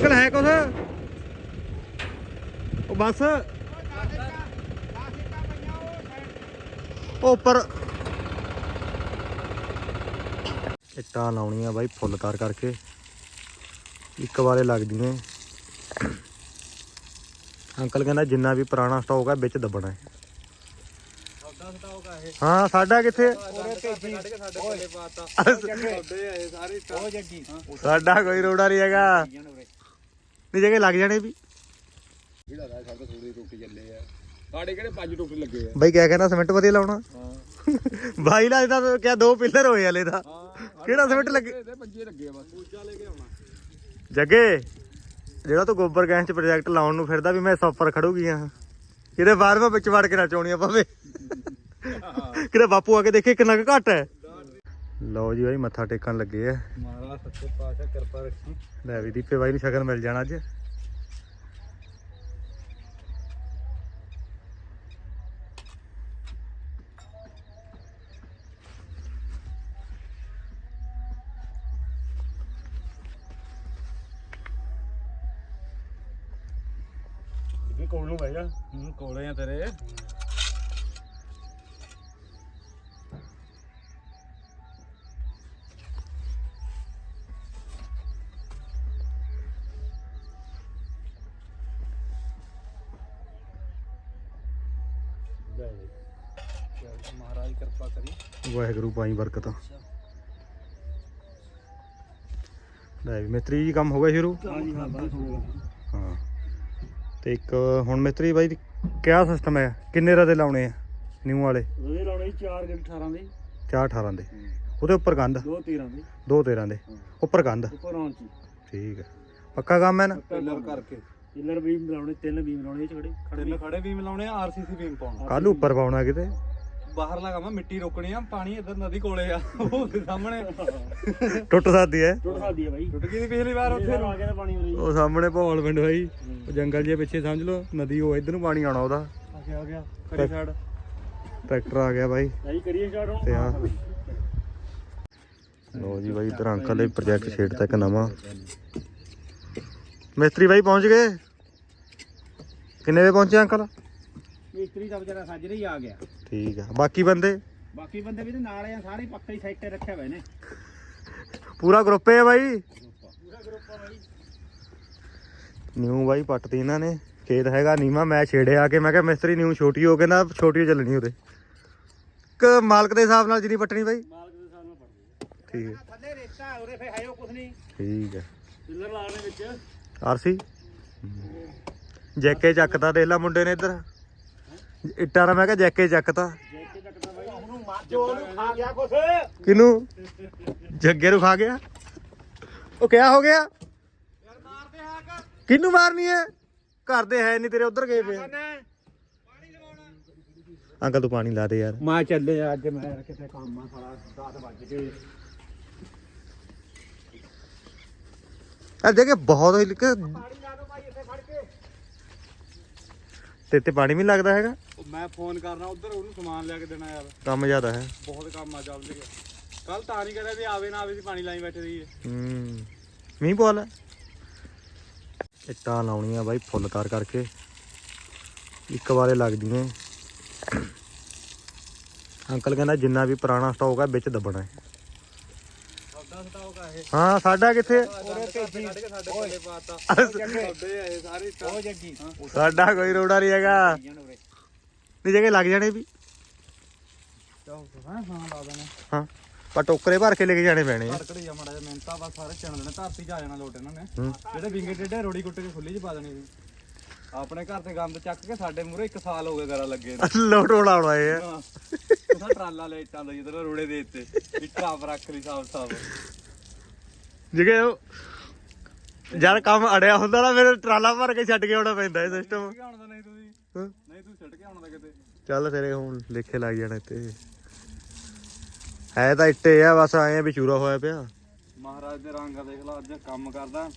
Uncle ਹੈ ਕੁਛ? ਉਹ ਬਸ। ਉਹ ਉੱਪਰ। ਇੱਟਾਂ ਲਾਉਣੀਆਂ ਬਾਈ ਫੁੱਲ ਤਾਰ ਕਰਕੇ। ਇੱਕ ਵਾਰੇ ਲੱਗਦੀਆਂ ਅੰਕਲ ਕਹਿੰਦਾ ਜਿੰਨਾ ਵੀ ਪੁਰਾਣਾ ਸਟਾਕ ਹੈ ਵਿੱਚ ਦੱਬਣਾ ਹੈ। ਹਾਂ ਸਾਡਾ ਕਿੱਥੇ? ਸਾਡਾ ਕੋਈ ਰੋੜਾ ਨਹੀਂ ਹੈਗਾ। ਨਹੀਂ ਜਗੇ ਲੱਗ ਜਾਣੇ ਵੀ। ਜਿਹੜਾ ਰਾਜ ਸਾਡੇ ਥੋੜੀ ਟੁੱਟ ਚੱਲੇ ਆ। ਸਾਡੇ ਕਿਹੜੇ ਪੰਜ ਟੁੱਟ ਲੱਗੇ ਆ? ਬਾਈ ਕਿਆ ਕਹਿੰਦਾ ਸਿਮੈਂਟ ਵਧੀਆ ਲਾਉਣਾ? ਹਾਂ। ਬਾਈ ਦਾ ਇਹਦਾ ਕਿਆ ਦੋ ਪਿੱਲਰ ਹੋਏ ਹਲੇ ਦਾ। ਕਿਹੜਾ ਸੀਮਿੰਟ ਲੱਗੇ? ਇਹਦੇ ਪੰਜੇ ਲੱਗੇ ਆ ਬਸ। ਦੂਜਾ ਲੈ ਕੇ ਆਉਣਾ। ਜੱਗੇ ਜਿਹੜਾ ਤੂੰ ਗੋਬਰ ਗੈਸ ਚ ਪ੍ਰੋਜੈਕਟ ਲਾਉਣ ਨੂੰ ਫਿਰਦਾ ਵੀ ਮੈਂ ਸੌਪਰ ਖੜੂਗੀ ਆ। ਕਿਤੇ ਬਾਹਰ ਮੈਂ ਵਿੱਚ ਵੜ ਕੇ ਨਾ ਚੋਣੀਆਂ ਪਵੇ। ਕਿਤੇ ਬਾਪੂ ਆ ਕੇ ਦੇਖੇ ਕਿੰਨਾ ਕੁ ਘੱਟ ਹੈ। ਲਓ ਜੀ ਬਾਈ ਮੱਥਾ ਟੇਕਣ ਲੱਗੇ ਆ। ਸੱਚੇ ਪਾਤਸ਼ਾਹ ਕਿਰਪਾ ਰੱਖੀ। ਲੈ ਵੀ ਦੀਪੇ ਬਾਈ ਨੂੰ ਸ਼ਗਨ ਮਿਲ ਜਾਣਾ ਅੱਜ। ਮਹਾਰਾਜ ਕਿਰਪਾ ਕਰੀ। ਵਾਹਿਗੁਰੂ ਪਾਈ ਬਰਕਤਾਂ। ਲੈ ਵੀ ਮਿਸਤਰੀ ਜੀ ਕੰਮ ਹੋ ਗਿਆ ਸ਼ੁਰੂ? ਹਾਂਜੀ ਹਾਂ ਬਸ ਹੋ ਗਿਆ। ਹਾਂ। ਤੇ ਇੱਕ ਹੁਣ ਮਿਸਤਰੀ ਬਾਈ ਦੀ ਕਿਆ ਸਿਸਟਮ ਹੈ? ਕਿੰਨੇ ਰਾਂ ਦੇ ਲਾਉਣੇ ਆ? ਨਿਊ ਵਾਲੇ? ਉਹਦੇ ਲਾਉਣੇ 4 ਗਿਲ 18 ਦੇ। 4 18 ਦੇ। ਉਹਦੇ ਉੱਪਰ ਕੰਧ? 2 13 ਦੇ। 2 13 ਦੇ। ਉੱਪਰ ਕੰਧ? ਉੱਪਰ ਆਉਣ ਚ ਠੀਕ ਹੈ। ਪੱਕਾ ਕੰਮ ਹੈ ਨਾ? ਪਿਲਰ ਕਰਕੇ। ਪਿਲਰ ਵੀ ਮਿਲਾਉਣੇ ਤਿੰਨ ਵੀ ਮਿਲਾਉਣੇ ਚ ਖੜੇ ਤਿੰਨ ਖੜੇ ਵੀ ਮਿਲਾਉਣੇ ਆ ਆਰਸੀਸੀ ਵੀ ਪਾਉਣਾ। ਕੱਲ ਉੱਪਰ ਪਾਉਣਾ ਕਿਤੇ? ਬਾਹਰਲਾ ਕੰਮ ਆ, ਮਿੱਟੀ ਰੋਕਣੀ ਆ ਪਾਣੀ ਇੱਧਰ ਨਦੀ ਕੋਲੇ ਆ ਉਹ ਦੇ ਸਾਹਮਣੇ। ਟੁੱਟ ਸਕਦੀ ਹੈ। ਟੁੱਟ ਸਕਦੀ ਆ ਬਾਈ। ਟੁੱਟ ਗਈ ਸੀ ਪਿਛਲੀ ਵਾਰ ਉੱਥੇ। ਆ ਗਿਆ ਪਾਣੀ ਉਰੇ ਉਹ ਸਾਹਮਣੇ ਭੌਲ ਪਿੰਡ ਬਾਈ ਉਹ ਜੰਗਲ ਜੇ ਪਿੱਛੇ ਸਮਝ ਲਓ ਨਦੀ ਉਹ ਇਧਰ ਨੂੰ ਪਾਣੀ ਆਉਣਾ ਉਹਦਾ। ਆ ਗਿਆ ਆ ਗਿਆ ਸਾਈਡ ਟਰੈਕਟਰ ਆ ਗਿਆ ਬਾਈ। ਨਹੀਂ ਕਰੀਏ ਸਟਾਰਟ ਹੁਣ। ਤੇ ਆ। ਲੋ ਜੀ ਬਾਈ ਇਧਰ ਅੰਕਲ ਨੇ ਪ੍ਰੋਜੈਕਟ ਛੇੜਤਾ ਇੱਕ ਨਵਾਂ। ਮਿਸਤਰੀ ਬਾਈ ਪਹੁੰਚ ਗਏ? ਕਿੰਨੇ ਵਜੇ ਪਹੁੰਚੇ ਅੰਕਲ? ਮਿਸਤਰੀ ਦਾ ਵਿਚਾਰਾ ਸਾਜਰੇ ਹੀ ਆ ਗਿਆ। ਠੀਕ ਆ। ਬਾਕੀ ਬੰਦੇ? ਬਾਕੀ ਬੰਦੇ ਵੀ ਤੇ ਨਾਲ ਆ ਸਾਰੇ ਪੱਕੇ ਹੀ ਸਾਈਡ ਤੇ ਰੱਖਿਆ ਹੋਏ ਨੇ। ਪੂਰਾ ਗਰੁੱਪ ਹੈ ਬਾਈ? ਨਿਊ ਬਾਈ ਪੱਟਤੀ ਇਹਨਾਂ ਨੇ। ਖੇਤ ਹੈਗਾ ਨੀਮਾ ਮੈਂ ਛੇੜਿਆ ਆ ਕੇ ਮੈਂ ਕਿਹਾ ਮਿਸਤਰੀ ਨਿਊ ਛੋਟੀ ਹੋ ਕੇ ਨਾ ਛੋਟੀ ਓ ਚੱਲਣੀ ਉਹਦੇ। ਕ ਮਾਲਕ ਦੇ ਹਿਸਾਬ ਨਾਲ ਜਿਹੜੀ ਪੱਟਣੀ ਬਾਈ। ਮਾਲਕ ਦੇ ਸਾਹਮਣੇ ਪੜਦੇ ਠੀਕ। ਹੈ ਥੱਲੇ ਰੇਤਾ ਉਰੇ ਫੇ ਹੈ ਉਹ ਕੁਛ ਨਹੀਂ। ਠੀਕ ਹੈ ਪਿੱਲਰ ਲਾਣੇ ਵਿੱਚ। ਆਰਸੀ? ਜੈਕੇ ਚੱਕਤਾ, ਦੇਖ ਲਾ ਮੁੰਡੇ ਨੇ ਇੱਧਰ। ਇੱਟਾਂ ਦਾ ਮੈਂ ਕਿਹਾ ਜੈਕੇ ਚੱਕਤਾ। ਕਿਨੂੰ? ਜੱਗੇ ਨੂੰ ਖਾ ਗਿਆ। ਉਹ ਕਿਆ ਹੋ ਗਿਆ? ਕਿਨੂੰ ਮਾਰਨੀ ਹੈ ਘਰ ਦੇ ਹੈ ਨਹੀਂ ਤੇਰੇ, ਉਧਰ ਗਏ ਪਏ ਅੰਕਲ ਤੂੰ ਪਾਣੀ ਲਾ ਦੇ ਯਾਰ। ਮੈਂ ਚੱਲੇ ਅੱਜ ਮੈਂ ਕਿਤੇ ਕੰਮ ਆ, ਸਾਲਾ 10 ਵੱਜ ਆ ਜਗ੍ਹਾ ਬਹੁਤ ਹੀ ਲਿਖ ਪਾਣੀ ਲਾ ਦੋ ਭਾਈ ਇੱਥੇ ਫੜ ਕੇ ਤੇ ਤੇ ਪਾਣੀ ਵੀ ਲੱਗਦਾ ਹੈਗਾ। ਮੈਂ ਫੋਨ ਕਰਨਾ ਉਧਰ ਉਹਨੂੰ ਸਮਾਨ ਲਿਆ ਕੇ ਦੇਣਾ ਯਾਰ। ਕੰਮ ਜ਼ਿਆਦਾ ਹੈ। ਬਹੁਤ ਕੰਮ ਆ ਰਿਹਾ ਕੱਲ ਤਾਂ ਨਹੀਂ ਕਰਿਆ ਵੀ ਆਵੇ ਨਾ ਆਵੇ ਸੀ ਪਾਣੀ ਲਾਈ ਬੈਠੇ ਰਹੀ ਹੂੰ। ਮੀਂਹ ਪਵਾ ਲੈ। ਇੱਟਾਂ ਲਾਉਣੀਆਂ ਬਾਈ ਫੁੱਲ ਤਾਰ ਕਰਕੇ। ਇੱਕ ਵਾਰੇ ਲੱਗਦੀਆਂ ਅੰਕਲ ਕਹਿੰਦਾ ਜਿੰਨਾ ਵੀ ਪੁਰਾਣਾ ਸਟਾਕ ਹੈ ਵਿੱਚ ਦੱਬਣਾ ਹੈ ਹਾਂ ਸਾਡਾ ਕਿੱਥੇ? ਸਾਡੇ ਜੱਗੀ। ਕੋਈ ਰੋੜਾ ਨਹੀਂ ਹੈਗਾ। ਨਹੀਂ ਜਗ੍ਹਾ ਲੱਗ ਜਾਣੇ ਵੀ। ਹਾਂ ਪਰ ਟੋਕਰੇ ਭਰ ਕੇ ਲੈ ਕੇ ਜਾਣੇ ਪੈਣੇ ਆ। ਕੜਕੜੀ ਜਾ ਮੜਾ ਜਾ ਮਿਹਨਤਾਂ ਬਸ ਸਾਰੇ ਚਣ ਦੇਣੇ ਧਰਤੀ ਚ ਆ ਜਾਣਾ ਲੋਟ ਇਹਨਾਂ ਨੇ। ਹੂੰ। ਜਿਹੜੇ ਵਿੰਗੇ ਟੇਡੇ ਰੋੜੀ ਕੁੱਟ ਕੇ ਖੁੱਲੀ ਚ ਪਾ ਦੇਣੀ ਸੀ। ਆਪਣੇ ਘਰ ਤੇ ਗੰਦ ਚੱਕ ਕੇ ਸਾਡੇ ਮੂਰੇ 1 ਸਾਲ ਹੋ ਗਿਆ ਗਰਾ ਲੱਗੇ ਲੋਟ ਉਡਾਉਣਾ ਇਹ। ਉਹਦਾ ਟਰਾਲਾ ਲੈ ਇੱਟਾਂ ਦਾ ਜਿੱਧਰ ਰੋੜੇ ਦੇ ਦਿੱਤੇ। ਵੀ ਟਰਾਪ ਰੱਖ ਲਈ ਸਾਫ਼ ਸਾਫ਼ ਜਿਗੇ ਯਾਰ ਕੰਮ ਅੜਿਆ ਹੁੰਦਾ ਨਾ ਫਿਰ ਟਰਾਲਾ ਭਰ ਕੇ ਛੱਡ ਕੇ ਆਉਣਾ ਪੈਂਦਾ ਇਹ ਸਿਸਟਮ ਕਿ ਆਉਣਾ ਨਹੀਂ ਤੁਸੀਂ। ਹਾਂ। ਨਹੀਂ ਤੂੰ ਛੱਡ ਕੇ ਆਉਣਾ ਤਾਂ ਕਿਤੇ। ਚੱਲ ਤੇਰੇ ਹੁਣ ਲਿਖੇ ਲੱਗ ਜਾਣੇ ਤੇ ਹੈ ਤਾਂ ਇੱਟੇ ਆ ਬਸ ਆਏ ਆ ਵੀ ਚੂਰਾ ਹੋਇਆ ਪਿਆ। ਮਹਾਰਾਜ ਦੇ ਰੰਗ ਦੇਖ ਲਾ ਅੱਜ ਕੰਮ ਕਰਦਾ।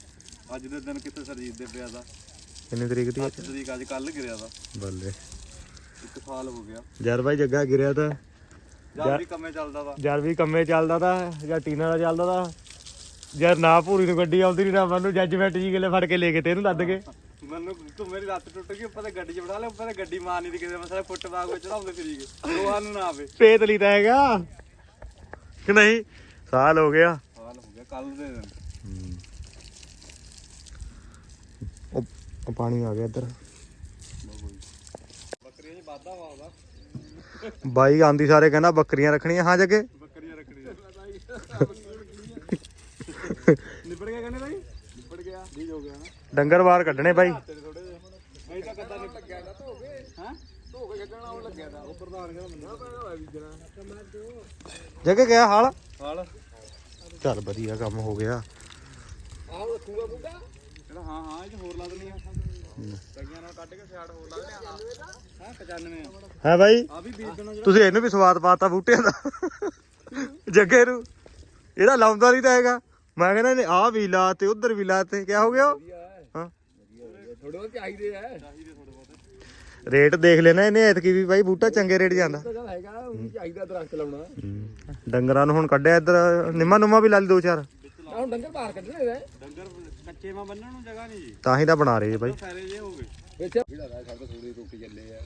ਅੱਜ ਦੇ ਦਿਨ ਕਿਤੇ ਸਰਜੀਤ ਦੇ ਪਿਆ ਦਾ ਕਿੰਨੀ ਤਰੀਕ ਦੀ 8 ਤਰੀਕ ਅੱਜ ਕੱਲ ਗਿਰਿਆ ਦਾ ਬੱਲੇ। ਇੱਕ ਸਾਲ ਹੋ ਗਿਆ। ਯਾਰ ਬਾਈ ਜੱਗਾ ਗਿਰਿਆ ਤਾਂ। ਜਦ ਵੀ ਕੰਮੇ ਚੱਲਦਾ ਵਾ ਯਾਰ ਵੀ ਕੰਮੇ ਚੱਲਦਾ ਤਾਂ ਜਾਂ ਟੀਨਾ ਦਾ ਚੱਲਦਾ ਤਾਂ। ਯਾਰ ਨਾ ਪੂਰੀ ਨੂੰ ਗੱਡੀ ਆਉਂਦੀ ਨਹੀਂ ਨਾ ਮੈਨੂੰ ਜੱਜਮੈਂਟ ਜੀ ਗੱਲੇ ਫੜ ਕੇ ਲੈ ਕੇ ਤੇ ਇਹਨੂੰ ਲੱਦ ਕੇ। ਮੈਨੂੰ ਤੂੰ ਮੇਰੀ ਲੱਤ ਟੁੱਟ ਗਈ ਉੱਪਰ ਤੇ ਗੱਡੀ 'ਚ ਬਿਠਾ ਲੈ ਉੱਪਰ ਤੇ ਗੱਡੀ ਮਾਰਨੀ ਦੀ ਕਿਤੇ ਮਸਲਾ ਫੁੱਟਬਾਗ ਵਿੱਚ ਚੜਾਉਂਦੇ ਫਿਰੀਗੇ ਦੋਹਾਂ ਨੂੰ ਨਾ ਆਵੇ। ਪੇਤਲੀ ਤਾਂ ਹੈਗਾ। ਕਿ ਨਹੀਂ? ਸਾਲ ਹੋ ਗਿਆ। ਹਾਲ ਹੋ ਗਿਆ ਕੱਲ ਦੇ ਦਿਨ। ਉਹ ਉਹ ਪਾਣੀ ਆ ਗਿਆ ਇੱਧਰ। ਬੱਕਰੀਆਂ 'ਚ ਵਾਧਾ ਬਾਈ ਆਂਦੀ ਸਾਰੇ ਕਹਿੰਦਾ ਬੱਕਰੀਆਂ ਰੱਖਣੀਆਂ ਹਾਂ ਜੱਗੇ। ਬੱਕਰੀਆਂ ਨਿਬੜ ਗਿਆ ਕਹਿੰਦੇ ਬਾਈ? ਨਿਬੜ ਗਿਆ। ਠੀਕ ਹੋ ਗਿਆ ਨਾ। ਡੰਗਰ ਬਾਹਰ ਕੱਢਣੇ ਬਾਈ। ਤੇਰੇ ਥੋੜੇ ਜਿਹੇ। ਨਹੀਂ ਤਾਂ ਕੱਦਾ ਨਿਬੜ ਗਿਆ ਨਾ। ਧੋ ਕੇ। ਹਾਂ? ਧੋ ਕੇ ਕੱਢਣਾ ਉਹ ਲੱਗਿਆ ਦਾ ਉਹ ਪ੍ਰਧਾਨ ਕਹਿੰਦਾ ਮੈਨੂੰ। ਪੈਣਾ ਹੋਇਆ ਬੀਜਣਾ। ਜੱਗੇ ਗਿਆ ਹਾਲ? ਹਾਲ? ਚੱਲ ਵਧੀਆ ਕੰਮ ਹੋ ਗਿਆ। ਆਹ ਰੱਖੂਗਾ ਬੁੱਢਾ ਕਹਿੰਦਾ ਹਾਂ ਹਾਂ ਇਹ ਹੋਰ ਲਾ ਆ। ਤਗੀਆਂ ਨਾਲ ਕੱਢ ਕੇ ਸਿਆੜ ਹੋਰ ਲਾ ਦਿੰਦੇ ਆ। ਹਾਂ 95 ਹੈ ਬਾਈ? ਆ ਵੀ ਤੁਸੀਂ ਇਹਨੂੰ ਵੀ ਸਵਾਦ ਪਾਤਾ ਬੂਟਿਆਂ ਦਾ। ਜੱਗੇ ਨੂੰ। ਇਹਦਾ ਲਾਉਂਦਾ ਨਹੀਂ ਤਾਂ ਹੈਗਾ। ਮੈਂ ਕਹਿੰਦਾ ਇਹਨੇ ਆਹ ਵੀ ਲਾ ਤੇ ਉਧਰ ਵੀ ਲਾ ਤੇ ਕਿਆ ਹੋ ਗਿਆ? ਉਹ? ਹਾਂ। ਥੋੜੇ ਬਹੁਤ ਚਾਹੀਦੇ ਆ। ਚਾਹੀਦੇ ਥੋੜੇ ਬਹੁਤ ਰੇਟ ਦੇਖ ਲੈਣਾ ਇਹਨੇ ਐਤਕੀ ਵੀ ਬਾਈ ਬੂਟਾ ਚੰਗੇ ਰੇਟ ਜਾਂਦਾ। ਤਾਂ ਗੱਲ ਹੈਗਾ ਉਹ ਚਾਹੀਦਾ ਦਰਖਤ ਲਾਉਣਾ। ਡੰਗਰਾਂ ਨੂੰ ਹੁਣ ਕੱਢਿਆ ਇੱਧਰ ਨਿੰਮਾ ਨੁਮਾ ਵੀ ਲਾ ਲਈ ਦੋ ਚਾਰ। ਹੁਣ ਡੰਗਰ ਬਾਹਰ ਕੱਢਣੇ ਨੇ। ਡੰਗਰ ਕੱਚੇ ਮਾ ਬੰਨਣ ਨੂੰ ਜਗ੍ਹਾ ਨਹੀਂ ਜੀ। ਤਾਂ ਹੀ ਤਾਂ ਬਣਾ ਰਹੇ ਜੀ ਬਾਈ। ਫੈਰੇ ਜੇ ਹੋ ਗਏ। ਵਿੱਚ ਜਿਹੜਾ ਦਾ ਸਾਡੇ ਥੋੜੀ ਟੁੱਟ ਚੱਲੇ ਆ।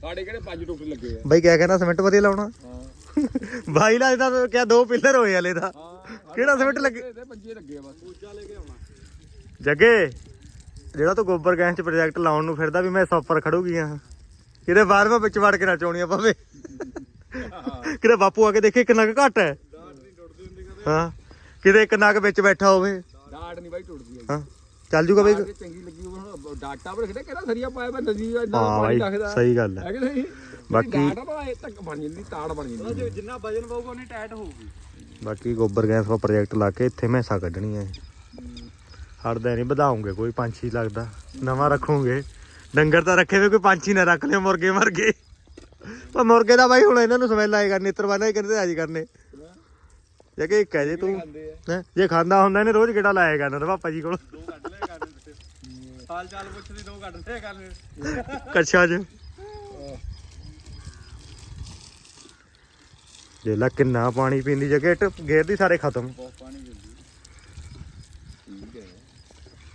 ਸਾਡੇ ਕਿਹੜੇ ਪੰਜ ਟੁੱਟ ਲੱਗੇ ਆ? ਬਾਈ ਕਿਆ ਕਹਿੰਦਾ ਸਿਮੈਂਟ ਵਧੀਆ ਲਾਉਣਾ? ਹਾਂ। ਬਾਈ ਲਾ ਇਹਦਾ ਕਿਆ ਦੋ ਪਿੱਲਰ ਹੋਏ ਹਲੇ ਤਾਂ। ਹਾਂ ਕਿਹੜਾ ਸਿਮੈਂਟ ਲੱਗੇ? ਇਹਦੇ ਪੰਜੇ ਲੱਗੇ ਆ ਬਸ। ਪੂਜਾ ਲੈ ਕੇ ਆਉਣਾ। ਜੱਗੇ ਜਿਹੜਾ ਤੂੰ ਗੋਬਰ ਗੈਸ ਚ ਪ੍ਰੋਜੈਕਟ ਲਾਉਣ ਨੂੰ ਫਿਰਦਾ ਵੀ ਮੈਂ ਸੌਪਰ ਖੜੂਗੀ ਆ। ਕਿਤੇ ਬਾਹਰ ਮੈਂ ਵਿੱਚ ਵੜ ਕੇ ਨਾ ਚੋਣੀਆਂ ਪਵੇ ਕਿਤੇ ਬਾਪੂ ਆ ਕੇ ਦੇਖੇ ਕਿੰਨਾ ਕੁ ਘੱਟ ਹੈ। ਡਾਟ ਨਹੀਂ ਟੁੱਟਦੀ ਹੁੰਦੀ ਕਦੇ। ਹਾਂ। ਕਿਤੇ ਕਿੰਨਾ ਕੁ ਵਿੱਚ ਬੈਠਾ ਹੋਵੇ। ਡਾਟ ਨਹੀਂ ਬਾਈ ਟੁੱਟਦੀ ਹਾਂ। ਚੱਲ ਜੂਗਾ ਬਾਈ। ਚੰਗੀ ਲੱਗੀ ਹੁਣ ਡਾਟਾ ਪਰ ਰੱਖਦੇ ਕਿਹੜਾ ਸਰੀਆ ਪਾਇਆ ਵਾ ਨਦੀ ਦਾ ਹਾਂ ਇੰਨਾ ਬਾਈ ਪਾਣੀ ਰੱਖਦਾ। ਸਹੀ ਗੱਲ ਹੈ। ਹੈ ਕਿ ਨਹੀਂ? ਬਾਕੀ- ਡਾਟਾ ਇਹ ਤੱਕ ਬਣ ਜਾਂਦੀ ਤਾੜ ਬਣ ਜਾਂਦੀ। ਜਿੰਨਾ ਵਜਨ ਪਾਊਗਾ ਉਨੀ ਟਾਈਟ ਹੋਊਗੀ। ਬਾਕੀ ਗੋਬਰ ਗੈਸ ਦਾ ਪ੍ਰੋਜੈਕਟ ਲਾ ਕੇ ਇੱਥੇ ਮੈਸਾਂ ਕੱਢਣੀਆਂ ਹੜਦਾ ਨਹੀਂ ਵਧਾਉਂਗੇ ਕੋਈ ਪੰਛੀ ਲੱਗਦਾ। ਨਵਾਂ ਰੱਖੋਗੇ। ਡੰਗਰ ਤਾਂ ਰੱਖੇ ਵੀ ਕੋਈ ਪੰਛੀ ਨਾ ਰੱਖ ਲਿਓ ਮੁਰਗੇ ਮਰ ਗਏ ਪਰ ਮੁਰਗੇ ਦਾ ਬਾਈ ਹੁਣ ਇਹਨਾਂ ਨੂੰ ਸਮੈਲ ਆਏਗਾ ਨੇਤਰਵਾਨਾ ਹੀ ਕਹਿੰਦੇ ਆਜੀ ਕਰਨੇ। ਜੇ ਕਿ ਇੱਕ ਹੈ ਜੇ ਤੂੰ ਹੈਂ? ਜੇ ਖਾਂਦਾ ਹੁੰਦਾ ਇਹਨੇ ਰੋਜ਼ ਕਿਹੜਾ ਲਾਇਆ ਕਰਨਾ ਤਾਂ ਪਾਪਾ ਜੀ ਕੋਲ। ਦੋ ਕੱਢ ਲਿਆ ਕਰਦੇ ਹਾਲ ਚਾਲ ਪੁੱਛਦੀ ਦੋ ਕੱਢ ਲਿਆ ਕਰਦੇ ਕੱਛਾ ਚ। ਜੇ ਲਾ ਕਿੰਨਾ ਪਾਣੀ ਪੀਂਦੀ ਜਗੇ ਗੇਰਦੀ ਸਾਰੇ ਖਤਮ। ਬਹੁਤ ਪਾਣੀ ਦਿੰਦੀ ਠੀਕ ਹੈ।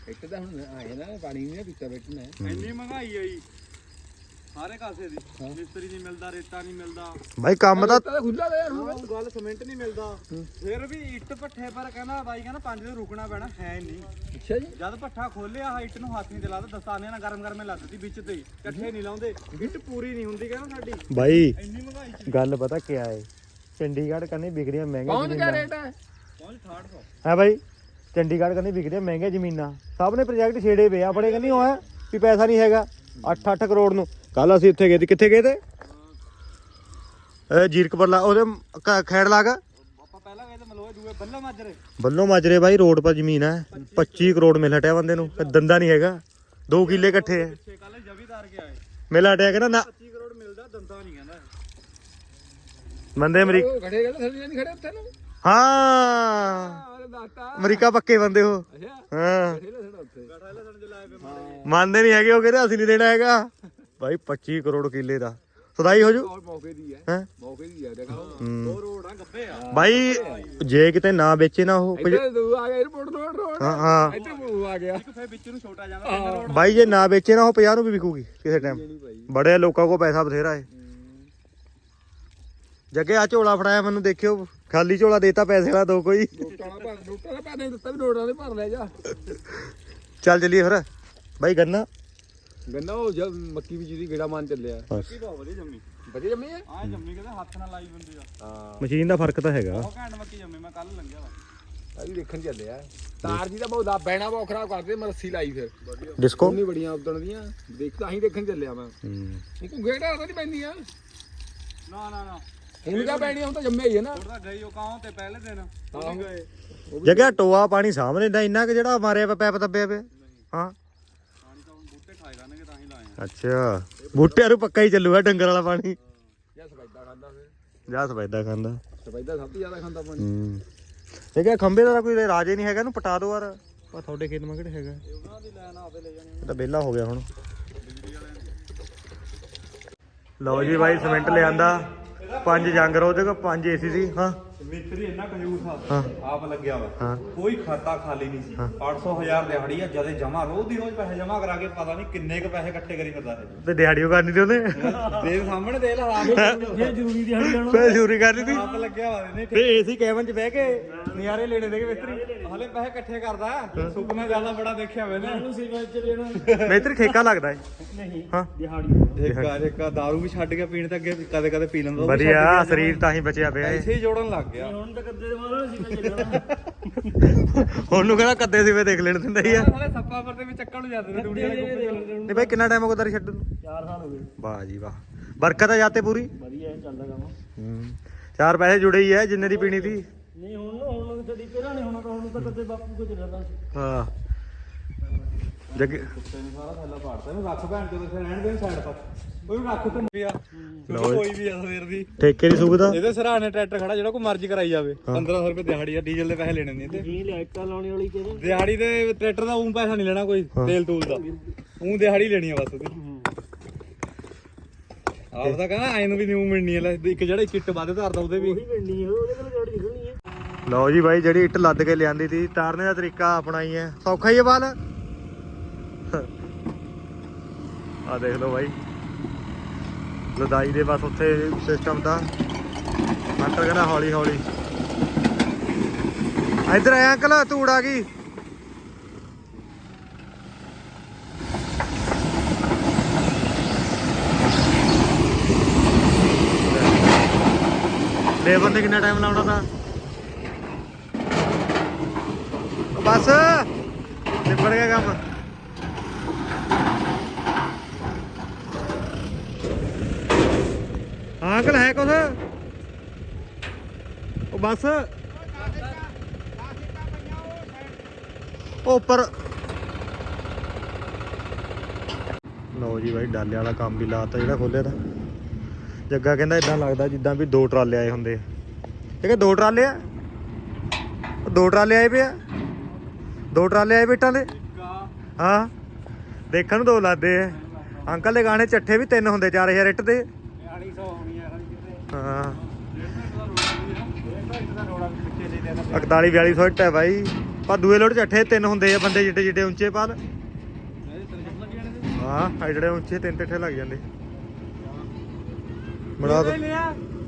ਇੱਕ ਤਾਂ ਹੁਣ ਆਏ ਨਾ ਪਾਣੀ ਨਹੀਂ ਪੀਤਾ ਬੈਠਣਾ। ਇੰਨੀ ਮਹਿੰਗਾਈ ਆਈ ਸਾਰੇ ਕਾਸੇ ਦੀ। ਮਿਸਤਰੀ ਨਹੀਂ ਮਿਲਦਾ ਰੇਤਾ ਨਹੀਂ ਮਿਲਦਾ। ਬਾਈ ਕੰਮ ਤਾਂ ਤਾਂ ਖੁੱਲਾ ਲੈ ਹੁਣ ਗੱਲ ਸਿਮੈਂਟ ਨਹੀਂ ਮਿਲਦਾ। ਫਿਰ ਵੀ ਇੱਟ ਭੱਠੇ ਪਰ ਕਹਿੰਦਾ ਬਾਈ ਕਹਿੰਦਾ ਪੰਜ ਦਿਨ ਰੁਕਣਾ ਪੈਣਾ ਹੈ ਨਹੀਂ ਅੱਛਾ ਜੀ। ਜਦ ਭੱਠਾ ਖੋਲਿਆ ਆ ਇੱਟ ਨੂੰ ਹੱਥ ਨਹੀਂ ਤੇ ਲਾਦਾ ਦਸਤਾਨੇ ਨਾਲ ਗਰਮ ਗਰਮੇ ਲੱਗ ਦਿੱਤੀ ਵਿੱਚ ਤੇ। ਇਕੱਠੇ ਨਹੀਂ ਲਾਉਂਦੇ। ਇੱਟ ਪੂਰੀ ਨਹੀਂ ਹੁੰਦੀ ਕਹਿੰਦਾ ਸਾਡੀ। ਬਾਈ ਇੰਨੀ ਮਹਿੰਗਾਈ ਚ। ਗੱਲ ਪਤਾ ਕਿਆ ਹੈ ਚੰਡੀਗੜ੍ਹ ਕੰਨੇ ਵਿਕਰੀਆਂ ਮਹਿੰਗੀਆਂ ਜ਼ਮੀਨਾਂ। ਰੇਟ। ਹੈ ਪਹੁੰਚ 6800 ਹੈ ਬਾਈ ਚੰਡੀਗੜ੍ਹ ਕੰਨੇ ਵਿਕਰੀਆਂ ਮਹਿੰਗੀਆਂ ਜ਼ਮੀਨਾਂ। ਸਭ ਨੇ ਪ੍ਰੋਜੈਕਟ ਛੇੜੇ ਵੇ ਆਪਣੇ ਕੰਨੀ ਹੋਇਆ ਵੀ ਪੈਸਾ ਨਹੀਂ ਹੈਗਾ 8-8 ਕਰੋੜ ਨੂੰ। ਕੱਲ ਅਸੀਂ ਉੱਥੇ ਗਏ ਤੇ ਕਿੱਥੇ ਗਏ ਤੇ? ਇਹ ਜੀਰਕਪੁਰ ਲਾ ਉਹਦੇ ਕ- ਖੈੜ ਲਾਗ। ਆਪਾਂ ਪਹਿਲਾਂ ਗਏ ਤੇ ਮਲੋਏ ਦੂਏ ਬੱਲਾ ਮਾਜਰੇ। ਬੱਲੋ ਮਾਜਰੇ ਬਾਈ ਰੋਡ 'ਪਰ ਜ਼ਮੀਨ ਹੈ 25 ਕਰੋੜ ਮਿਲ ਹਟਿਆ ਬੰਦੇ ਨੂੰ ਇਹ ਦੰਦਾ ਨਹੀਂ ਹੈਗਾ। 2 ਕਿੱਲੇ ਇਕੱਠੇ ਹੈ ਪਿੱਛੇ ਕੱਲ ਜਵੀਦਾਰ ਕੇ ਆਏ ਮਿਲ ਹਟਿਆ ਕਹਿੰਦਾ ਨਾ। 25 ਕਰੋੜ ਮਿਲਦਾ ਦੰਦਾ ਨਹੀਂ ਕਹਿੰਦਾ ਬੰਦੇ ਅਮਰੀਕਾ ਉਹ ਖੜੇ ਕਹਿੰਦਾ ਸਰਦੀ ਨਹੀਂ ਖੜੇ ਉੱਥੇ ਨੂੰ? ਹਾਂ। ਆਹ ਦਾਤਾ ਅਮਰੀਕਾ ਪੱਕੇ ਬੰਦੇ ਉਹ। ਅੱਛਾ। ਹਾਂ। ਖੇਲੇ ਸੜਾ ਉੱਥੇ। ਗਠਾ ਲਸਣ ਜਲਾਏ ਪੇ ਮਾਰੇ ਮੰਨਦੇ ਨਹੀਂ ਹੈਗੇ ਉਹ ਕਹਿੰਦੇ ਅਸੀਂ ਨਹੀਂ ਦੇਣਾ ਹੈਗਾ। ਬਾਈ 25 ਕਰੋੜ ਕਿੱਲੇ ਦਾ। ਸਦਾਈ ਹੋ ਜੂ। ਮੌਕੇ ਦੀ ਹੈ। ਹੈ? ਮੌਕੇ ਦੀ ਹੈ ਦੇਖਾ। ਦੋ ਰੋਡ ਆ ਗੱਬੇ ਆ। ਬਾਈ ਜੇ ਕਿਤੇ ਨਾ ਵੇਚੇ ਨਾ ਉਹ ਕੁਝ- ਇੱਧਰ ਦੂ ਆ ਗਿਆ 에어ਪੋਰਟ ਰੋਡ ਰੋਡ ਹਾਂ ਹਾਂ। ਇੱਧਰ ਉਹ ਆ ਗਿਆ। ਇੱਕ ਫੇ ਵਿੱਚ ਨੂੰ ਛੋਟਾ ਜਾਂਦਾ ਤਿੰਨ ਰੋਡ। ਬਾਈ ਜੇ ਨਾ ਵੇਚੇ ਨਾ ਉਹ 50 ਨੂੰ ਵੀ ਵਿਕੂਗੀ ਕਿਸੇ ਟਾਈਮ ਨਹੀਂ ਭਾਈ ਬੜੇ ਲੋਕਾਂ ਕੋ ਪੈਸਾ ਬਥੇਰਾ ਹੈ। ਜੱਗੇ ਆ ਝੋਲਾ ਫੜਾਇਆ ਮੈਨੂੰ ਦੇਖਿਓ। ਖਾਲੀ ਝੋਲਾ ਦੇਤਾ ਪੈਸੇ ਵਾਲਾ ਦੋ ਕੋਈ। ਨੋਟਾਂ ਦਾ ਭਰ ਨੋਟਾਂ ਦਾ ਭਰ ਨਹੀਂ ਦਿੱਤਾ ਵੀ ਨੋਟਾਂ ਦੇ ਭਰ ਲੈ ਜਾ। ਚੱਲ ਚੱਲੀਏ ਫਿਰ। ਬਾਈ ਗੰਨਾ। ਗੰਨਾ ਉਹ ਜਦ ਮੱਕੀ ਵੀ ਜਿਹਦੀ ਗੇੜਾ ਮਾਨ ਚੱਲਿਆ ਬਸ। ਕੀ ਬਹੁਤ ਵਧੀਆ ਜੰਮੀ। ਵਧੀਆ ਜੰਮੀ ਹੈ ਆ ਜੰਮੀ ਕਹਿੰਦੇ ਹੱਥ ਨਾਲ ਲਾਈ ਬੰਦੇ ਆ। ਹਾਂ। ਮਸ਼ੀਨ ਦਾ ਫ਼ਰਕ ਤਾਂ ਹੈਗਾ। ਉਹ ਘੈਂਟ ਮੱਕੀ ਜੰਮੀ ਮੈਂ ਕੱਲ ਲੰਘਿਆ ਵਾ। ਅਜੀ ਦੇਖਣ ਚੱਲਿਆ ਤਾਰ ਜੀ ਦਾ ਬਹੁਤ ਦਾ ਬੈਣਾ ਬਹੁਤ ਖਰਾਬ ਕਰਦੇ ਮੈਂ ਰੱਸੀ ਲਾਈ ਫਿਰ। ਡਿਸਕੋ ਉਹਨੀ ਬੜੀਆਂ ਉਦਣ ਦੀਆਂ। ਦੇਖ ਤਾਂ ਹੀ ਦੇਖਣ ਚੱਲਿਆ ਮੈਂ। ਹੂੰ। ਇੱਕ ਗੇੜਾ ਤਾਂ ਨਹੀਂ ਪੈਂਦੀਆਂ ਨਾ ਨਾ ਨਾ। ਹੁਣ ਤਾਂ ਪੈਣੀ ਹੁਣ ਤਾਂ ਜੰਮੇ ਹੀ ਹੈ ਨਾ। ਤਾਂ ਗਈ ਉਹ ਕਾਹੋਂ ਤੇ ਪਹਿਲੇ ਦਿਨ। ਉਹ ਵੀ ਗਏ। ਜੱਗਾ ਟੋਆ ਪਾਣੀ ਸਾਹਮਣੇ ਦਾ ਇੰਨਾ ਕਿ ਜਿਹੜਾ ਮਾਰਿਆ ਪਿਆ ਪੈਪ ਦੱਬਿਆ ਪਿਆ। ਹਾਂ ਪਾਣੀ ਤਾਂ ਹੁਣ ਬੂਟੇ ਖਾਏ ਕਰਨਗੇ ਤਾਂ ਹੀ ਲਾਏ ਅੱਛਾ। ਬੂਟਿਆਂ ਨੂੰ ਪੱਕਾ ਹੀ ਚੱਲੂਗਾ ਡੰਗਰ ਵਾਲਾ ਪਾਣੀ। ਜਾਂ ਸਫੈਦਾ ਖਾਂਦਾ ਫਿਰ। ਜਾ ਸਫੈਦਾ ਖਾਂਦਾ। ਸਫੈਦਾ ਸਭ ਤੋਂ ਜ਼ਿਆਦਾ ਖਾਂਦਾ ਪਾਣੀ। ਹੂੰ। ਇਹ ਕਿਹਾ ਖੰਬੇ ਦਾ ਕੋਈ ਰਾਜ ਨਹੀਂ ਹੈਗਾ ਇਹਨੂੰ ਪਟਾ ਦੋ ਯਾਰ। ਆ ਤੁਹਾਡੇ ਖੇਤ ਮਾ ਕਿਹੜੇ ਹੈਗਾ? ਉਹਨਾਂ ਦੀ ਲੈਣ ਆਪੇ ਲੈ ਜਾਣੀ। ਇਹ ਤਾਂ ਵਿਹਲਾ ਹੋ ਗਿਆ ਹੁਣ। ਲਓ ਜੀ ਬਾਈ ਸਿਮੈਂਟ ਲਿਆਂਦਾ। ਪੰਜ ਜੰਗ ਰੋਧਕ ਪੰਜ ਏਸੀ ਸੀ ਹਾਂ। ਮਿਸਤਰੀ ਇੰਨਾ ਕੰਜੂਸ ਹਾਂ। ਆ ਆਪ ਲੱਗਿਆ ਵਾ। ਹਾਂ। ਕੋਈ ਖਾਤਾ ਖਾਲੀ ਨਹੀਂ ਸੀ। 800 ਹਜ਼ਾਰ ਦਿਹਾੜੀ ਆ ਜਦੇ ਜਮਾ ਰੋਜ਼ ਦੀ ਰੋਜ਼ ਪੈਸੇ ਜਮਾ ਕਰਾ ਕੇ ਪਤਾ ਨਹੀਂ ਕਿੰਨੇ ਕ ਪੈਸੇ ਇਕੱਠੇ ਕਰੀ ਫਿਰਦਾ ਹੈ ਤੇ ਦਿਹਾੜੀਓ ਕਰਨੀ ਤੇ ਉਹਨੇ? ਦੇ ਸਾਹਮਣੇ ਦੇ ਲਾ ਫਿਰ ਜ਼ਰੂਰੀ ਦਿਹਾੜੀ ਜਾਣਾ ਫੇਰ ਚੋਰੀ ਕਰਨੀ ਤੀ ਆਪ ਲੱਗਿਆ ਵਾ ਇਹਨੇ ਤੇ ਏਸੀ ਕੈਬਨ ਚ ਬਹਿ ਕੇ ਨਿਆਰੇ ਲੈਣੇ ਦੇਗੇ ਮਿਸਤਰੀ। ਹਲੇ ਪੈਸੇ ਇਕੱਠੇ ਕਰਦਾ। ਸੁਪਨਾ ਜ਼ਿਆਦਾ ਬੜਾ ਦੇਖਿਆ ਮੈਨੇ ਇਹਨੂੰ ਸੇਵਾ ਚ ਲੈਣਾ ਮਿਸਤਰੀ ਠੇਕਾ ਲੱਗਦਾ ਹੈ। ਨਹੀਂ ਹਾਂ। ਦਿਹਾੜੀ। ਇੱਕ ਆ ਇੱਕ ਆ ਦਾਰੂ ਵੀ ਛੱਡ ਕੇ ਪੀਣ ਤੇ ਅੱਗੇ ਕਦੇ ਕਦੇ ਪੀ ਲੈਂਦਾ ਵਧੀਆ ਗਿਆ ਸਰੀਰ ਤਾਂ ਹੀ ਬਚਿਆ ਪਿਆ ਐਸੇ ਹੀ ਜੋੜਨ ਲੱਗ ਗਿਆ। ਹੁਣ ਤਾਂ ਕੱਦੇ ਦੇ ਮਾਰੋ ਸੀ ਮੈਂ ਚੱਲਣਾ ਉਹਨੂੰ ਕਹਿੰਦਾ ਕੱਦੇ ਸਿਵੇ ਦੇਖ ਲੈਣ ਦਿੰਦਾ ਹੀ ਆ। ਹਲੇ ਸੱਪਾ ਪਰ ਤੇ ਵੀ ਚੱਕਣ ਨੂੰ ਜਾਂਦੇ ਨੇ ਡੂੜੀ ਵਾਲੇ ਗੁੱਪੇ ਚੱਲਦੇ ਨਹੀਂ ਭਾਈ ਕਿੰਨਾ ਟਾਈਮ ਹੋ ਗਿਆ ਤੇਰੀ ਛੱਡਣ ਨੂੰ? 4 ਸਾਲ ਹੋ ਗਏ। ਵਾਹ ਜੀ ਵਾਹ। ਬਰਕਤ ਆ ਜਾਤੇ ਪੂਰੀ? ਵਧੀਆ ਚੱਲਦਾ ਕੰਮ। ਹੂੰ। ਚਾਰ ਪੈਸੇ ਜੁੜੇ ਹੀ ਐ ਜਿੰਨੇ ਦੀ ਪੀਣੀ ਤੀ ਨਹੀਂ ਹੁਣ ਨਾ ਹੁਣ ਤਾਂ ਪੇਰਾ ਨਹੀਂ ਹੋਣਾ ਤਾਂ ਹੁਣ ਤਾਂ ਕੱਦੇ ਬਾਪੂ ਕੋ ਚੱਲਦਾ ਹਾਂ। ਜੱਗੇ ਕੁੱਤੇ ਨੇ ਸਾਰਾ ਥੱਲਾ ਪਾੜਤਾ। ਇਹਨੂੰ ਰੱਖ ਭੈਣ ਚੋਦ ਇੱਥੇ ਰਹਿਣ ਦੇ ਸਾਈਡ ਪਰ। ਕੋਈ ਰੱਖ ਤੇ ਪਿਆ ਲਓ ਜੀ। ਕੋਈ ਵੀ ਆ ਸਵੇਰ ਦੀ। ਠੇਕੇ ਦੀ ਸੁਵਿਧਾ ਇਹਦੇ ਸਰਾਣੇ ਟਰੈਕਟਰ ਖੜਾ ਜਿਹੜਾ ਕੋਈ ਮਰਜ਼ੀ ਕਰਾਈ ਜਾਵੇ। 1500 ਰੁਪਏ ਦਿਹਾੜੀ ਆ ਡੀਜ਼ਲ ਦੇ ਪੈਸੇ ਲੈਣੇ ਨਹੀਂ ਤੇ ਜੀ ਲਾਈਟਾਂ ਲਾਉਣੀ ਵਾਲੀ ਕਿਹਦੇ ਦਿਹਾੜੀ ਦੇ ਟਰੈਕਟਰ ਦਾ ਉਂ ਪੈਸਾ ਨਹੀਂ ਲੈਣਾ ਕੋਈ ਤੇਲ ਤੂਲ ਦਾ। ਉਂ ਦਿਹਾੜੀ ਲੈਣੀ ਆ ਬਸ ਉਹਦੀ ਆਪ ਤਾਂ ਕਹਿੰਦਾ ਐ ਨੂੰ ਵੀ ਨਿਊ ਮਿਲਣੀ ਹੈ ਲੈ। ਇੱਕ ਜਿਹੜਾ ਕਿੱਟ ਵੱਧ ਧਰਦਾ ਉਹਦੇ ਵੀ। ਉਹੀ ਮਿਲਣੀ ਹੈ ਉਹਦੇ ਕੋਲ ਗਾੜੀ ਨਿਕਲਣੀ ਲਓ ਜੀ ਬਾਈ, ਜਿਹੜੀ ਇੱਟ ਲੱਦ ਕੇ ਲਿਆਂਦੀ ਸੀ, ਤਾਰਨੇ ਦਾ ਤਰੀਕਾ ਆਪਣਾ ਹੀ। ਹੈ ਸੌਖਾ ਹੀ ਹੈ ਬਾਲ। ਆ ਦੇਖ ਲਓ ਬਾਈ। ਲਦਾਈ ਦੇ ਬਸ ਉੱਥੇ ਸਿਸਟਮ ਦਾ। ਅੰਕਲ ਕਹਿੰਦਾ ਹੌਲੀ ਹੌਲੀ। ਇੱਧਰ ਆਇਆ ਅੰਕਲ, ਧੂੜ ਆ ਗਈ। ਲੇਬਰ ਤੇ ਕਿੰਨਾ ਟਾਈਮ ਲਾਉਣਾ ਤਾਂ? ਬਸ। ਨਿਬੜ ਗਿਆ ਕੰਮ। ਹਾਂ ਅੰਕਲ ਹੈ ਕੁਛ ਉਹ ਬਸ। ਉਹ ਉੱਪਰ। ਲਓ ਜੀ ਬਾਈ ਡਾਲੇ ਵਾਲਾ ਕੰਮ ਵੀ ਲਾਤਾ, ਜਿਹੜਾ ਖੋਲਿਆ ਤਾਂ। ਜੱਗਾ ਕਹਿੰਦਾ ਇਦਾਂ ਲੱਗਦਾ ਜਿੱਦਾਂ ਵੀ ਦੋ ਟਰਾਲੇ ਆਏ ਹੁੰਦੇ ਆ। ਇਹ ਕਿ ਦੋ ਟਰਾਲੇ ਆ? ਦੋ ਟਰਾਲੇ ਆਏ ਪਏ ਆ? ਦੋ ਟਰਾਲੇ ਆਏ ਬੇਟਾਂ ਦੇ? ਹਾਂ। ਦੇਖਣ ਨੂੰ ਦੋ ਲੱਗਦੇ ਆ। ਅੰਕਲ ਦੇ ਗਾਣੇ ਚੱਠੇ ਵੀ ਤਿੰਨ ਹੁੰਦੇ 4000 ਇੱਟ ਦੇ। ਦਿਹਾੜੀ 100 ਹੋਣੀ ਆ ਹਾਂ। 150 ਦਾ ਰੋੜਾ ਵੀ ਪਿੱਛੇ ਦੇ ਦੇਣਾ 41 4200 ਇੱਟ ਹੈ ਬਾਈ। ਪਰ ਦੂਏ ਲੋਟ ਚੱਠੇ ਤਿੰਨ ਹੁੰਦੇ ਆ ਬੰਦੇ ਜਿੱਡੇ ਜਿੱਡੇ ਉੱਚੇ ਪਾਲ ਹਾਂ ਆ ਜਿਹੜੇ ਉੱਚੇ ਤਿੰਨ ਟੱਠੇ ਲੱਗ ਜਾਂਦੇ। ਬਣਾ ਦੋ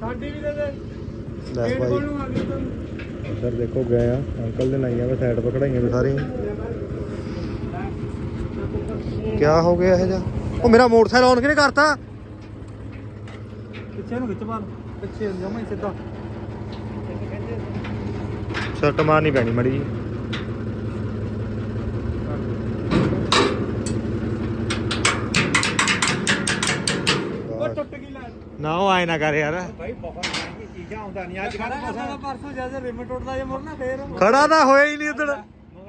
ਸਾਡੀ ਵੀ ਦੇ ਦੇ। ਲੈ ਬਾਈ। ਇੱਧਰ ਦੇਖੋ ਗਏ ਆ। ਅੰਕਲ ਦੇ ਲਾਈਆਂ ਵੇ ਸਾਈਡ ਪਕੜਾਈਆਂ ਵੀ ਸਾਰੀਆਂ। ਕਿਆ ਹੋ ਗਿਆ ਇਹ ਜਾ ਉਹ ਮੇਰਾ ਮੋਟਰਸਾਈਕਲ ਔਨ ਕਿਹਨੇ ਕਰਤਾ? ਪਿੱਛੇ ਨੂੰ ਖਿੱਚ ਮਾਰ। ਪਿੱਛੇ ਜਮਾ ਸਿੱਧਾ। ਸੱਟ ਮਾਰਨੀ ਪੈਣੀ ਮੜੀ ਜੀ। ਉਹ ਟੁੱਟ ਗਈ ਲੈ। ਨਾ ਉਹ ਆਏ ਨਾ ਕਰ ਯਾਰ। ਭਾਈ ਬਹੁਤ ਮਹਿੰਗੀ ਚੀਜ਼ਾਂ ਆਉਂਦਾ ਨਹੀਂ ਅੱਜ ਕੱਲ੍ਹ ਪਰਸੋਂ ਜਦ ਰਿਮ ਟੁੱਟਦਾ ਜੇ ਮੁਰਨਾ ਫੇਰ ਖੜਾ ਤਾਂ ਹੋਇਆ ਹੀ ਨਹੀਂ ਉਦੋਂ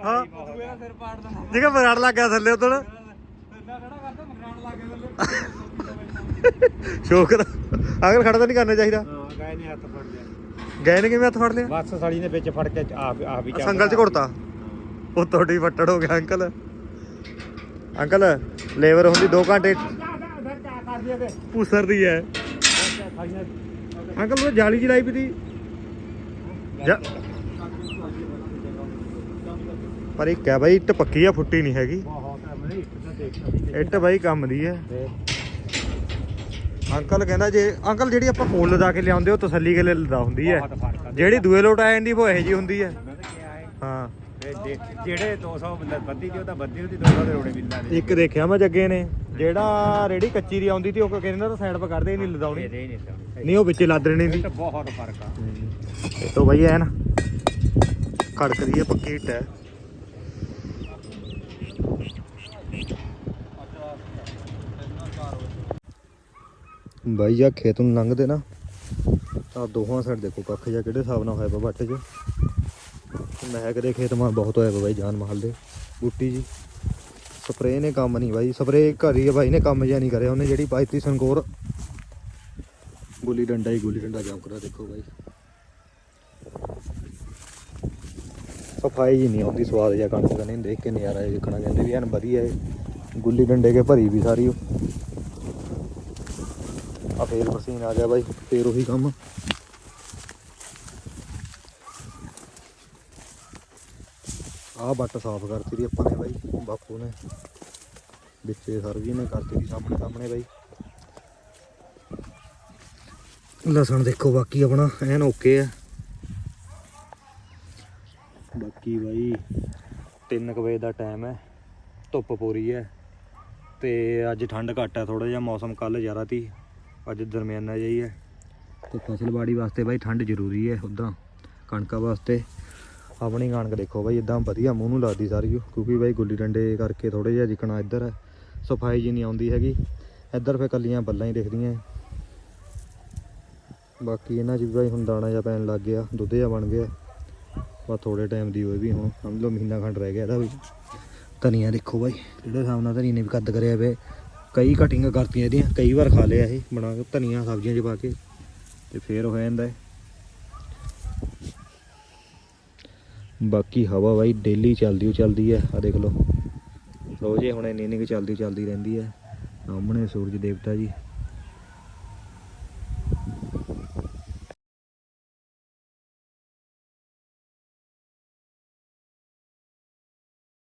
ਹਾਂ। ਮੇਰਾ ਸਿਰ ਪਾੜ ਦੇਣਾ ਜਿਹਾ ਮਰਾੜ ਲੱਗ ਗਿਆ ਥੱਲੇ ਉਦੋਂ ਇੰਨਾ ਖੜਾ ਕਰਦਾ ਮਕਾਨ ਲਾ ਕੇ ਥੱਲੇ। ਸ਼ੋਕ ਦਾ। ਅਗਰ ਖੜਾ ਤਾਂ ਨਹੀਂ ਕਰਨਾ ਚਾਹੀਦਾ। ਹਾਂ ਗਏ ਨੇ ਹੱਥ ਫੜ ਲਿਆ। ਗਏ ਨੇ ਕਿਵੇਂ ਹੱਥ ਫੜ ਲਿਆ? ਬਸ ਸਾਲੀ ਨੇ ਵਿੱਚ ਫੜ ਕੇ ਆਪ ਆਪ ਹੀ ਸੰਗਲ ਚ ਘੁੜਤਾ ਉਹ ਤੁਹਾਡੀ ਵੱਟੜ ਹੋ ਗਿਆ ਅੰਕਲ। ਅੰਕਲ ਲੇਬਰ ਹੁੰਦੀ 2 ਘੰਟੇ ਪੂਸਰਦੀ ਹੈ। ਅੰਕਲ ਉਹ ਜਾਲੀ ਚਲਾਈ ਪਈ ਤੀ। ਜਾ- ਪਰ ਇੱਕ ਹੈ ਬਾਈ ਇੱਟ ਪੱਕੀ ਆ ਫੁੱਟੀ ਨਹੀਂ ਹੈਗੀ। ਬਹੁਤ ਹੈ ਮੈਂ ਇੱਕ ਤਾਂ ਦੇਖਣਾ ਇੱਟ ਬਾਈ ਕੰਮ ਦੀ ਹੈ ਅੰਕਲ ਕਹਿੰਦਾ ਜੇ ਅੰਕਲ ਜਿਹੜੀ ਆਪਾਂ ਫੋਨ ਲਦਾ ਕੇ ਲਿਆਉਂਦੇ ਉਹ ਤਸੱਲੀ ਕੇ ਲਈ ਲਦਾ ਹੁੰਦੀ ਹੈ ਬਹੁਤ ਫ਼ਰਕ ਆ। ਜਿਹੜੀ ਦੂਏ ਲੋਟ ਆ ਜਾਂਦੀ ਉਹ ਇਹੋ ਜੀ ਹੁੰਦੀ ਹੈ ਮੈਂ ਤਾਂ ਕਿਹਾ ਹੈ। ਦੇ- ਜਿਹੜੇ 200 ਬੱਦੀ ਦੀ ਉਹ ਤਾਂ ਬੱਦੀ ਉਹਦੀ 200 ਦੇ ਰੋੜੇ ਮਿਲਦਾ ਨੇ ਇੱਕ ਦੇਖਿਆ ਮੈਂ ਜੱਗੇ ਨੇ। ਜਿਹੜਾ ਰੇੜੀ ਕੱਚੀ ਦੀ ਆਉਂਦੀ ਤੀ ਉਹ ਕਹਿੰਦਾ ਤਾਂ ਸਾਈਡ 'ਤੇ ਕਰਦੇ ਨਹੀਂ ਲਦਾਉਣੀ। ਨਹੀਂ ਤਾਂ ਨਹੀਂ ਉਹ ਵਿੱਚ ਲੱਦ ਇਹ ਦੀ ਤਾਂ ਬਹੁਤ ਫ਼ਰਕ ਆ। ਇਹ ਤੋਂ ਬਈ ਐ ਨਾ ਖੜਕਦੀ ਹੈ ਪੱਕੀ ਇੱਟ ਹੈ ਬਾਈ ਆ ਖੇਤ ਨੂੰ ਲੰਘਦੇ ਨਾ ਆ ਦੋਹਾਂ ਸਾਈਡ ਦੇਖੋ ਕੱਖ ਜਾਂ ਕਿਹੜੇ ਹਿਸਾਬ ਨਾਲ ਹੋਇਆ ਵਾ ਵੱਟ 'ਚ। ਮਹਿਕ ਦੇ ਖੇਤ ਮਾਰ ਬਹੁਤ ਹੋਇਆ ਬਾਈ ਜਾਨ ਮਹਲ ਦੇ। ਬੂਟੀ ਜੀ। ਸਪਰੇ ਨੇ ਕੰਮ ਨਹੀਂ ਬਾਈ ਸਪਰੇ ਘਰੀ ਆ ਬਾਈ ਨੇ ਕੰਮ ਜਿਆ ਨਹੀਂ ਕਰਿਆ ਉਹਨੇ ਜਿਹੜੀ ਪਾਈ ਤੀ ਸੰਗੋਰ। ਗੁੱਲੀ ਡੰਡਾ ਹੀ ਗੁੱਲੀ ਡੰਡਾ ਜਾਮ ਕਰਾ ਦੇਖੋ ਬਾਈ। ਸਫ਼ਾਈ ਜੀ ਨਹੀਂ ਆਉਂਦੀ ਸਵਾਦ ਜਿਹਾ ਕਣਕ ਦਾ ਨਹੀਂ ਦੇਖ ਕੇ ਨਜ਼ਾਰਾ ਦੇਖਣਾ ਕਹਿੰਦੇ ਵੀ ਐਨ ਵਧੀਆ ਹੈ ਗੁੱਲੀ ਡੰਡੇ ਕੇ ਭਰੀ ਵੀ ਸਾਰੀ ਉਹ। ਆ ਫੇਰ ਪਸੀਨ ਆ ਗਿਆ ਬਾਈ ਫੇਰ ਉਹੀ ਕੰਮ। ਆਹ ਬੱਟ ਸਾਫ਼ ਕਰਤੀ ਦੀ ਆਪਾਂ ਨੇ ਬਾਈ, ਬਾਪੂ ਨੇ। ਵਿੱਚੇ ਸਰਜੀ ਨੇ ਕਰਤੀ ਦੀ ਸਾਹਮਣੇ ਸਾਹਮਣੇ ਬਾਈ। ਲਸਣ ਦੇਖੋ ਬਾਕੀ ਆਪਣਾ, ਐਨ ਓਕੇ ਆ। ਬਾਕੀ ਬਾਈ 3 ਵਜੇ ਦਾ ਟਾਈਮ ਹੈ, ਧੁੱਪ ਪੂਰੀ ਹੈ। ਤੇ ਅੱਜ ਠੰਡ ਘੱਟ ਹੈ ਥੋੜਾ ਜਿਹਾ ਮੌਸਮ ਕੱਲ ਜ਼ਿਆਦਾ ਸੀ, ਅੱਜ ਦਰਮਿਆਨਾ ਜਿਹੀ ਹੈ ਤੇ ਫਸਲਬਾੜੀ ਵਾਸਤੇ ਬਾਈ ਠੰਡ ਜ਼ਰੂਰੀ ਹੈ, ਉਦਾਂ ਕਣਕਾਂ ਵਾਸਤੇ। ਆਪਣੀ ਕਣਕ ਦੇਖੋ ਬਾਈ ਇਦਾਂ ਵਧੀਆ ਮੂੰਹ ਨੂੰ ਲੱਗਦੀ ਸਾਰੀ ਓ, ਕਿਉਂਕਿ ਬਾਈ ਗੁੱਲੀ ਡੰਡੇ ਕਰਕੇ ਥੋੜੇ ਜਿਹਾ ਜਿਕਣਾ ਇੱਧਰ ਹੈ ਸਫ਼ਾਈ ਜੀ ਨਹੀਂ ਆਉਂਦੀ ਹੈਗੀ। ਇੱਧਰ ਫੇ ਕੱਲੀਆਂ ਬੱਲਾਂ ਹੀ ਦਿਖਦੀਆਂ। ਬਾਕੀ ਇਹਨਾਂ 'ਚ ਵੀ ਬਾਈ ਹੁਣ ਦਾਣਾ ਜਿਹਾ ਪੈਣ ਲੱਗ ਗਿਆ ਦੁੱਧ ਜਿਹਾ ਬਣ ਗਿਆ। ਬਸ ਥੋੜੇ ਟਾਈਮ ਦੀ ਹੋਏ ਵੀ ਹੁਣ ਸਮਝ ਲਓ ਮਹੀਨਾ ਖੰਡ ਰਹਿ ਗਿਆ ਇਹਦਾ ਵੀ। ਧਨੀਆ ਦੇਖੋ ਬਾਈ ਜਿਹੜੇ ਹਿਸਾਬ ਨਾਲ ਧਨੀਏ ਨੇ ਵੀ ਕੱਦ ਕਰਿਆ ਵੇ ਕਈ ਕਟਿੰਗ ਕਰਤੀਆਂ ਇਹਦੀਆਂ ਕਈ ਵਾਰ ਖਾ ਲਿਆ ਇਹ ਬਣਾ ਕੇ ਧਨੀਆ ਸਬਜ਼ੀਆਂ 'ਚ ਪਾ ਕੇ ਤੇ ਫੇਰ ਹੋ ਜਾਂਦਾ ਹੈ ਬਾਕੀ ਹਵਾ ਬਾਈ ਡੇਲੀ ਚੱਲਦੀ ਓ ਚੱਲਦੀ ਹੈ ਆ ਦੇਖ ਲਓ। ਰੋਜ਼ ਹੀ ਹੁਣ ਇੰਨੀ ਇੰਨੀ ਕੁ ਚੱਲਦੀ ਚੱਲਦੀ ਰਹਿੰਦੀ ਹੈ ਸਾਹਮਣੇ ਸੂਰਜ ਦੇਵਤਾ ਜੀ।